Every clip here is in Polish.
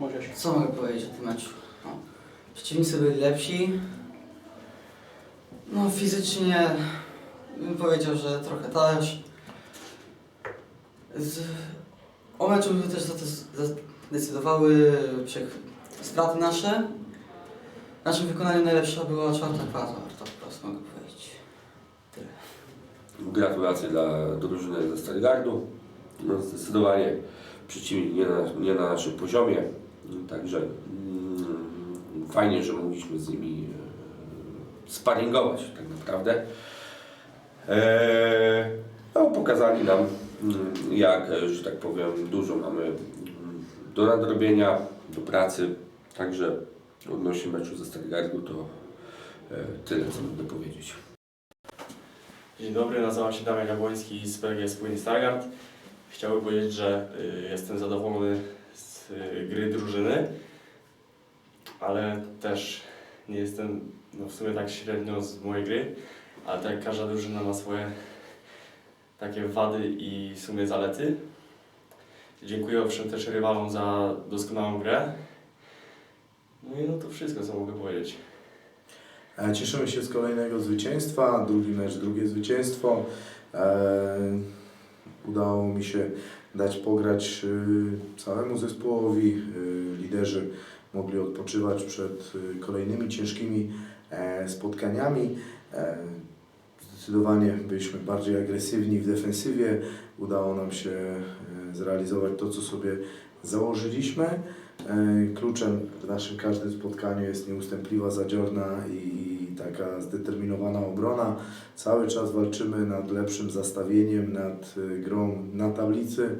Możesz. Co mogę powiedzieć o tym meczu? No, przeciwnicy byli lepsi. No fizycznie bym powiedział, że trochę też. Z, o meczu też zade- zdecydowały wszech- straty nasze. W naszym wykonaniu najlepsza była czwarta kwarta, to po prostu mogę powiedzieć. Tyle. Gratulacje dla drużyny ze Stargardu. No, zdecydowanie przeciwnik nie na, nie na naszym poziomie. Także mm, fajnie, że mogliśmy z nimi e, sparingować tak naprawdę. E, no, pokazali nam, mm, jak, e, że tak powiem, dużo mamy mm, do nadrobienia, do pracy. Także odnośnie meczu ze Stargardu to tyle, co mogę powiedzieć. Dzień dobry, nazywam się Damian Jabłoński z PG Spójny Stargard. Chciałbym powiedzieć, że y, jestem zadowolony z gry drużyny, ale też nie jestem no, w sumie tak średnio z mojej gry, ale tak każda drużyna ma swoje takie wady i w sumie zalety. Dziękuję owszem też rywalom za doskonałą grę. No i no to wszystko, co mogę powiedzieć. E, Cieszymy się z kolejnego zwycięstwa. Drugi mecz, drugie zwycięstwo. E, udało mi się dać pograć y, całemu zespołowi. Y, liderzy mogli odpoczywać przed y, kolejnymi ciężkimi e, spotkaniami. E, zdecydowanie byliśmy bardziej agresywni w defensywie. Udało nam się e, zrealizować to, co sobie założyliśmy. Kluczem w naszym każdym spotkaniu jest nieustępliwa, zadziorna i taka zdeterminowana obrona. Cały czas walczymy nad lepszym zastawieniem, nad y, grą na tablicy.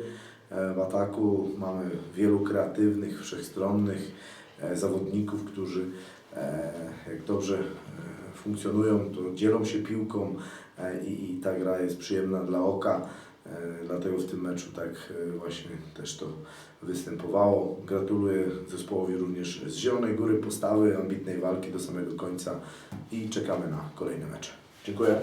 E, W ataku mamy wielu kreatywnych, wszechstronnych e, zawodników, którzy e, jak dobrze funkcjonują, to dzielą się piłką i ta gra jest przyjemna dla oka. E, Dlatego w tym meczu tak e, właśnie też to występowało. Gratuluję zespołowi również z Zielonej Góry postawy, ambitnej walki do samego końca i czekamy na kolejne mecze. Dziękuję.